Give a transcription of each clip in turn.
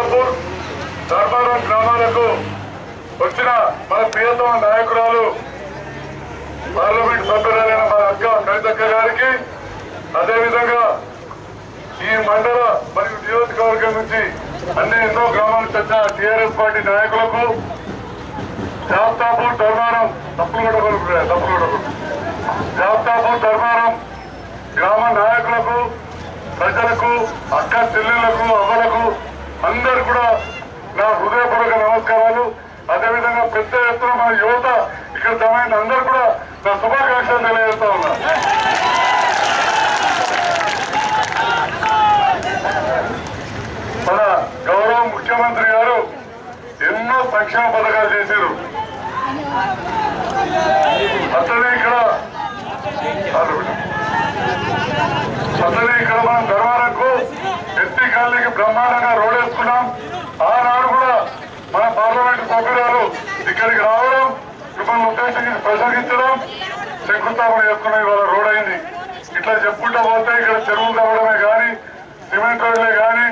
చాప్తాపూర్ ధర్మారం గ్రామాలకు వచ్చిన మన ప్రియతమ నాయకురాలు పార్లమెంట్ సభ్యురాలైన మా అక్క కవితక్క గారికి అదేవిధంగా ఈ మండల మరియు నియోజకవర్గం నుంచి అన్ని ఎన్నో గ్రామాలకు చెందిన టీఆర్ఎస్ పార్టీ నాయకులకు జాబ్తాపూర్ ధర్మారం తప్పులు కూడా తప్పులు కూడా జాబ్తాపూర్ ధర్మారం గ్రామ నాయకులకు ప్రజలకు అక్క చెల్లెళ్ళకు అవ్వలకు అందరు కూడా నా హృదయపూర్వక నమస్కారాలు అదేవిధంగా మన యువత ఇక్కడ జమైన అందరూ కూడా నా శుభాకాంక్షలు తెలియజేస్తా ఉన్నా. మన గౌరవ ముఖ్యమంత్రి గారు ఎన్నో సంక్షేమ పథకాలు చేశారు. అతనే ఇక్కడ అతనే ఇక్కడ మనం ధర్మాలకు ఎస్టీ కాలనీకి బ్రహ్మాండంగా రోడ్ వేసుకున్నాం ఆనాడు కూడా మన పార్లమెంట్ సభ్యురాలు ఇక్కడికి రావడం మిమ్మల్ని ఉద్దేశించి ప్రసంగించడం శంకుస్థాపన చేసుకున్న ఇవాళ రోడ్ అయింది. ఇట్లా చెప్పుకుంటా పోతే ఇక్కడ చెరువులు తవ్వడమే కానీ సిమెంట్ రోడ్లే కానీ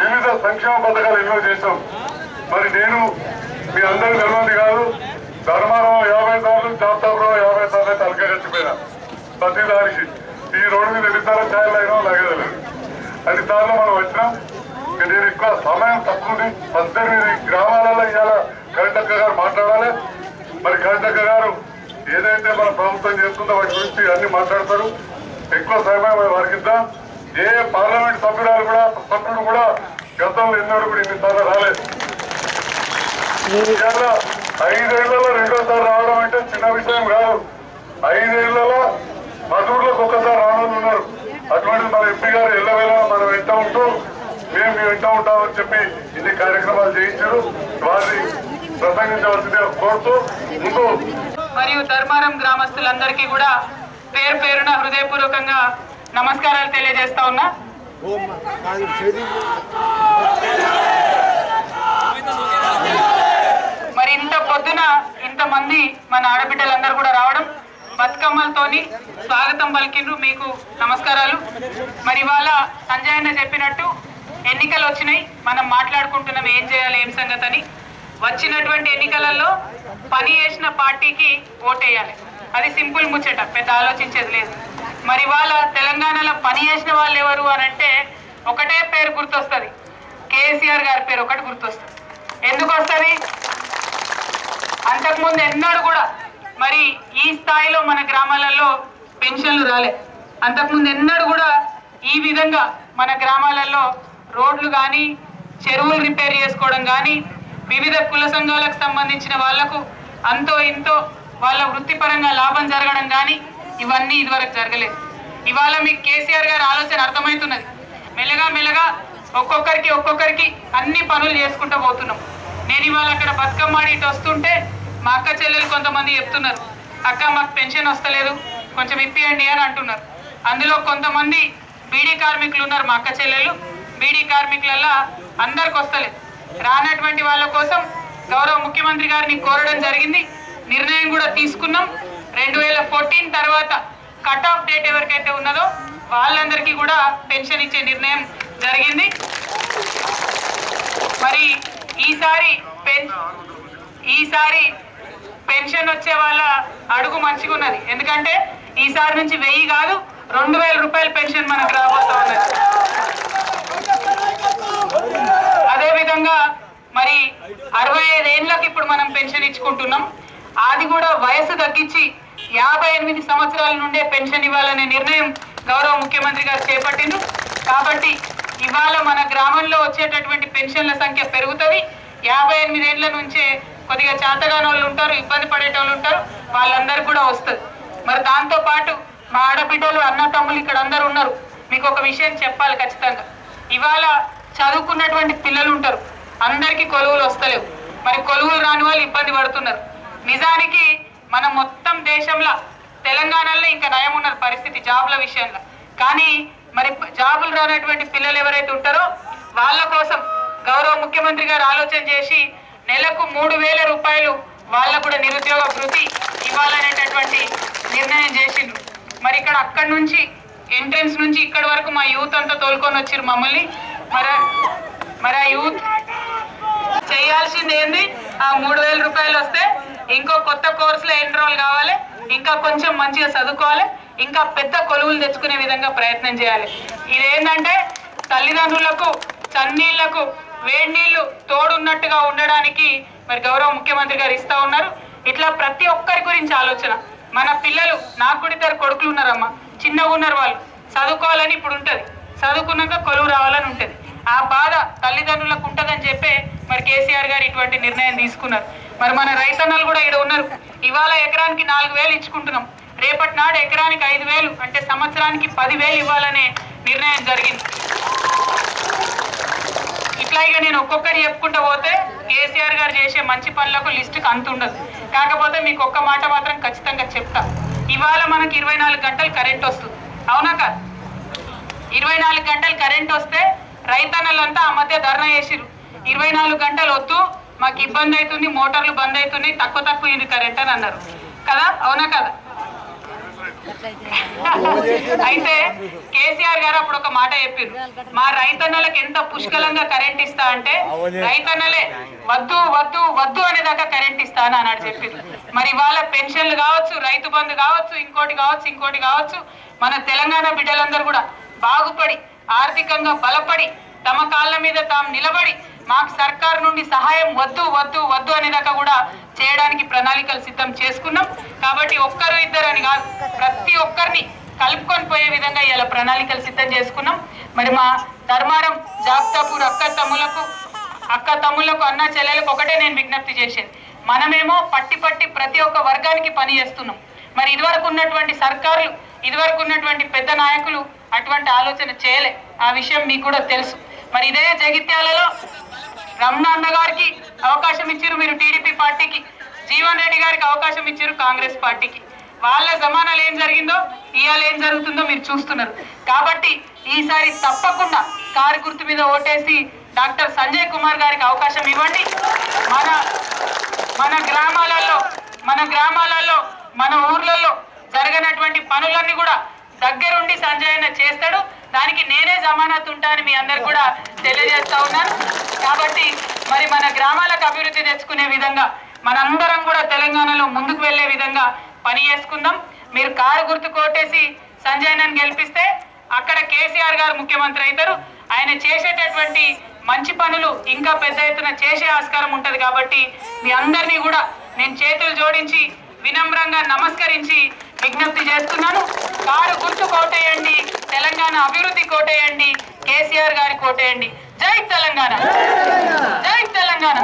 వివిధ సంక్షేమ పథకాలు ఎన్నో చేశాం. మరి నేను మీ అందరి తెలియదు కాదు ధర్మారం యాభై సార్లు జాతాపురం యాభై సార్లు తలకే చచ్చిపోయినా. ప్రతి దానికి. ఈ రోడ్డు మీద ఎన్నిసార్లు ఛాయలు అయినా లాగేదలేదు అన్నిసార్లు మనం వచ్చినాం నేను ఎక్కువ సమయం తక్కువ ఉంది పద్దెనిమిది గ్రామాలలో ఇవాళ కవితక్క గారు మాట్లాడాలి. మరి కవితక్క గారు ఏదైతే మన ప్రభుత్వం చేస్తుందో వాటి గురించి అన్ని మాట్లాడతారు. ఎక్కువ సమయం వారికి ఇద్దాం. ఏ పార్లమెంట్ సభ్యురాలు కూడా సభ్యుడు కూడా గతంలో ఎన్నడూ కూడా ఇన్నిసార్లు రాలేదు. ఇవాళ ఐదేళ్ళలో రెండోసారి రావడం అంటే చిన్న విషయం కాదు. ఐదేళ్ళలో మధువులకు ఒక్కసారి రావడం ఉన్నారు. అటువంటి మన ఎంపీ గారు ఎల్లవేళ మనం వెంట ఉంటూ మేము మీ వెంట ఉంటామని చెప్పి ఇన్ని కార్యక్రమాలు చేయించారు. వారిని ప్రసంగించవలసిందిగా కోరుతూ ముందు మరియు ధర్మారం గ్రామస్తులందరికీ కూడా పేరు పేరున హృదయపూర్వకంగా నమస్కారాలు తెలియజేస్తా ఉన్నా. మరి ఇంత పొద్దున ఇంతమంది మన ఆడబిడ్డలందరూ కూడా రావడం బతుకమ్మలతోని స్వాగతం పలికిండ్రు. మీకు నమస్కారాలు. మరి ఇవాళ సంజయ్ అన్న చెప్పినట్టు ఎన్నికలు వచ్చినాయి. మనం మాట్లాడుకుంటున్నాం ఏం చేయాలి ఏం సంగతి అని వచ్చినటువంటి ఎన్నికలలో పని చేసిన పార్టీకి ఓటేయాలి. అది సింపుల్ ముచ్చట పెద్ద ఆలోచించేది లేదు. మరి వాళ్ళ తెలంగాణలో పని చేసిన వాళ్ళు ఎవరు అని అంటే ఒకటే పేరు గుర్తొస్తుంది. కేసీఆర్ గారి పేరు ఒకటి గుర్తొస్తుంది. ఎందుకు వస్తుంది? అంతకుముందు ఎన్నడూ కూడా మరి ఈ స్థాయిలో మన గ్రామాలలో పెన్షన్లు రాలే. అంతకుముందు ఎన్నడూ కూడా ఈ విధంగా మన గ్రామాలలో రోడ్లు కానీ చెరువులు రిపేర్ చేసుకోవడం కానీ వివిధ కుల సంఘాలకు సంబంధించిన వాళ్ళకు అంతో ఇంతో వాళ్ళ వృత్తిపరంగా లాభం జరగడం కానీ ఇవన్నీ ఇదివరకు జరగలేదు. ఇవాళ మీకు కేసీఆర్ గారి ఆలోచన అర్థమవుతున్నది. మెల్లగా మెల్లగా ఒక్కొక్కరికి ఒక్కొక్కరికి అన్ని పనులు చేసుకుంటూ పోతున్నాం. నేను ఇవాళ అక్కడ బతుకమ్మ ఇటు వస్తుంటే మా అక్క చెల్లెలు కొంతమంది చెప్తున్నారు అక్క మాకు పెన్షన్ వస్తలేదు కొంచెం ఇప్పియండి అని అంటున్నారు. అందులో కొంతమంది బీడీ కార్మికులు ఉన్నారు మా అక్క చెల్లెలు. బీడీ కార్మికులల్లా అందరికి వస్తలేదు. రానటువంటి వాళ్ళ కోసం గౌరవ ముఖ్యమంత్రి గారిని కోరడం జరిగింది. నిర్ణయం కూడా తీసుకున్నాం. రెండు వేల ఫోర్టీన్ తర్వాత కట్ ఆఫ్ డేట్ ఎవరికైతే ఉన్నదో వాళ్ళందరికీ కూడా పెన్షన్ ఇచ్చే నిర్ణయం జరిగింది. మరి ఈసారి ఈసారి పెన్షన్ వచ్చే వాళ్ళ అడుగు మంచిగా ఉన్నది. ఎందుకంటే ఈసారి నుంచి వెయ్యి కాదు రెండు వేల రూపాయల పెన్షన్ మనకు రాబోతా ఉన్నది అదే విధంగా మరి అరవై ఐదేళ్ళకి ఇప్పుడు మనం పెన్షన్ ఇచ్చుకుంటున్నాం. అది కూడా వయసు తగ్గించి యాభై ఎనిమిది సంవత్సరాల నుండే పెన్షన్ ఇవ్వాలనే నిర్ణయం గౌరవ ముఖ్యమంత్రి గారు చేపట్టిండ్రు. కాబట్టి ఇవాళ మన గ్రామంలో వచ్చేటటువంటి పెన్షన్ల సంఖ్య పెరుగుతుంది. యాభై ఎనిమిదేళ్ళ నుంచే కొద్దిగా చేతగాని వాళ్ళు ఉంటారు ఇబ్బంది పడేటోళ్ళు ఉంటారు వాళ్ళందరూ కూడా వస్తుంది. మరి దాంతో పాటు మా ఆడబిడ్డలు అన్న తమ్ములు ఇక్కడ అందరు ఉన్నారు. మీకు ఒక విషయం చెప్పాలి ఖచ్చితంగా. ఇవాళ చదువుకున్నటువంటి పిల్లలు ఉంటారు. అందరికీ కొలువులు వస్తలేవు. మరి కొలువులు రాని వాళ్ళు ఇబ్బంది పడుతున్నారు. నిజానికి మనం మొత్తం దేశంలో తెలంగాణలో ఇంకా నయం ఉన్నది పరిస్థితి జాబుల విషయంలో. కానీ మరి జాబులు రానటువంటి పిల్లలు ఎవరైతే ఉంటారో వాళ్ళ కోసం గౌరవ ముఖ్యమంత్రి గారు ఆలోచన చేసి నెలకు మూడు వేల రూపాయలు వాళ్ళకు కూడా నిరుద్యోగ భృతి ఇవ్వాలనేటటువంటి నిర్ణయం చేసిండ్రు. మరి ఇక్కడ అక్కడి నుంచి ఎంట్రన్స్ నుంచి ఇక్కడి వరకు మా యూత్ అంతా తోలుకొని వచ్చారు మమ్మల్ని. మరి మరి ఆ యూత్ చేయాల్సింది ఏంది? ఆ మూడు వేల రూపాయలు వస్తే ఇంకో కొత్త కోర్సులో ఎన్రోల్ కావాలి ఇంకా కొంచెం మంచిగా చదువుకోవాలి ఇంకా పెద్ద కొలువులు తెచ్చుకునే విధంగా ప్రయత్నం చేయాలి. ఇదేంటంటే తల్లిదండ్రులకు చన్నీళ్ళకు వేడి నీళ్ళు తోడున్నట్టుగా ఉండడానికి మరి గౌరవ ముఖ్యమంత్రి గారు ఇస్తా ఉన్నారు. ఇట్లా ప్రతి ఒక్కరి గురించి ఆలోచన. మన పిల్లలు నాకు కూడా ఇద్దరు కొడుకులు ఉన్నారమ్మా. చిన్నగా ఉన్నారు వాళ్ళు. చదువుకోవాలని ఇప్పుడు ఉంటుంది. చదువుకున్నాక కొలువు రావాలని ఉంటుంది. ఆ బాధ తల్లిదండ్రులకు ఉంటుందని చెప్పే మరి కేసీఆర్ గారు ఇటువంటి నిర్ణయం తీసుకున్నారు. మరి మన రైతన్నలు కూడా ఇక్కడ ఉన్నారు. ఇవాళ ఎకరానికి నాలుగు వేలు ఇచ్చుకుంటున్నాం. రేపటి నాడు ఎకరానికి ఐదు వేలు అంటే సంవత్సరానికి పదివేలు ఇవ్వాలనే నిర్ణయం జరిగింది. ఇట్లా ఇక నేను ఒక్కొక్కరు చెప్పుకుంటూ పోతే కేసీఆర్ గారు చేసే మంచి పనులకు లిస్టుకు అంత ఉండదు. కాకపోతే మీకు ఒక్క మాట మాత్రం ఖచ్చితంగా చెప్తా. ఇవాళ మనకి ఇరవై నాలుగు గంటలు కరెంట్ వస్తుంది. అవునా కాదు? ఇరవై నాలుగు గంటలు కరెంట్ వస్తే రైతన్నలంతా ఆ మధ్య ధర్నా చేసిరు ఇరవై నాలుగు గంటలు వద్దు మాకు ఇబ్బంది అవుతుంది మోటార్లు బంద్ అవుతున్నాయి తక్కువ తక్కువ ఇది కరెంట్ అని అన్నారు. కదా? అవునా కదా? అయితే కేసీఆర్ గారు అప్పుడు ఒక మాట చెప్పారు మా రైతన్నలకు ఎంత పుష్కలంగా కరెంట్ ఇస్తా అంటే రైతన్నలే వద్దు వద్దు వద్దు అనేదాకా కరెంట్ ఇస్తా అని అన్నాడు చెప్పారు మరి ఇవాళ పెన్షన్లు కావచ్చు రైతు బంధు కావచ్చు ఇంకోటి కావచ్చు ఇంకోటి కావచ్చు మన తెలంగాణ బిడ్డలందరూ కూడా బాగుపడి ఆర్థికంగా బలపడి తమ కాళ్ళ మీద తాము నిలబడి మాకు సర్కార్ నుండి సహాయం వద్దు వద్దు వద్దు అనేదాకా కూడా చేయడానికి ప్రణాళికలు సిద్ధం చేసుకున్నాం. కాబట్టి ఒక్కరు ఇద్దరు అని కాదు ప్రతి ఒక్కరిని కలుపుకొని పోయే విధంగా ఇలా ప్రణాళికలు సిద్ధం చేసుకున్నాం. మరి మా ధర్మారం జాబ్తాపూర్ అక్క తమ్ములకు అక్క తమ్ములకు అన్న చెల్లెలకు ఒకటే నేను విజ్ఞప్తి చేసేది. మనమేమో పట్టి పట్టి ప్రతి ఒక్క వర్గానికి పని చేస్తున్నాం. మరి ఇదివరకు ఉన్నటువంటి సర్కారులు ఇదివరకు ఉన్నటువంటి పెద్ద నాయకులు అటువంటి ఆలోచన చేయలే. ఆ విషయం మీకు కూడా తెలుసు. మరి ఇదే జగిత్యాలలో రమణ అన్న గారికి అవకాశం ఇచ్చారు మీరు టీడీపీ పార్టీకి. జీవన్ రెడ్డి గారికి అవకాశం ఇచ్చారు కాంగ్రెస్ పార్టీకి. వాళ్ళ జమానాలు ఏం జరిగిందో ఇవాళ ఏం జరుగుతుందో మీరు చూస్తున్నారు. కాబట్టి ఈసారి తప్పకుండా కారు గుర్తు మీద ఓటేసి డాక్టర్ సంజయ్ కుమార్ గారికి అవకాశం ఇవ్వండి. మన మన గ్రామాలలో మన గ్రామాలలో మన ఊర్లలో జరగనటువంటి పనులన్నీ కూడా దగ్గరుండి సంజయ్ అన్న చేస్తాడు. దానికి నేనే జమానత్ ఉంటాను మీ అందరు కూడా తెలియజేస్తా ఉన్నాను కాబట్టి మరి మన గ్రామాలకు అభివృద్ధి తెచ్చుకునే విధంగా మనందరం కూడా తెలంగాణలో ముందుకు వెళ్ళే విధంగా పని చేసుకుందాం. మీరు కారు గుర్తు కోటేసి సంజయ్ గెలిపిస్తే అక్కడ కేసీఆర్ గారు ముఖ్యమంత్రి అవుతారు. ఆయన చేసేటటువంటి మంచి పనులు ఇంకా పెద్ద ఎత్తున చేసే ఆస్కారం ఉంటుంది కాబట్టి మీ అందరినీ కూడా నేను చేతులు జోడించి వినమ్రంగా నమస్కరించి విజ్ఞప్తి చేస్తున్నాను. కారు గుర్తు కోటేయండి. తెలంగాణ అభివృద్ధి కోటేయండి. కేసీఆర్ గారి కోటేయండి. జై తెలంగాణ. జై తెలంగాణ.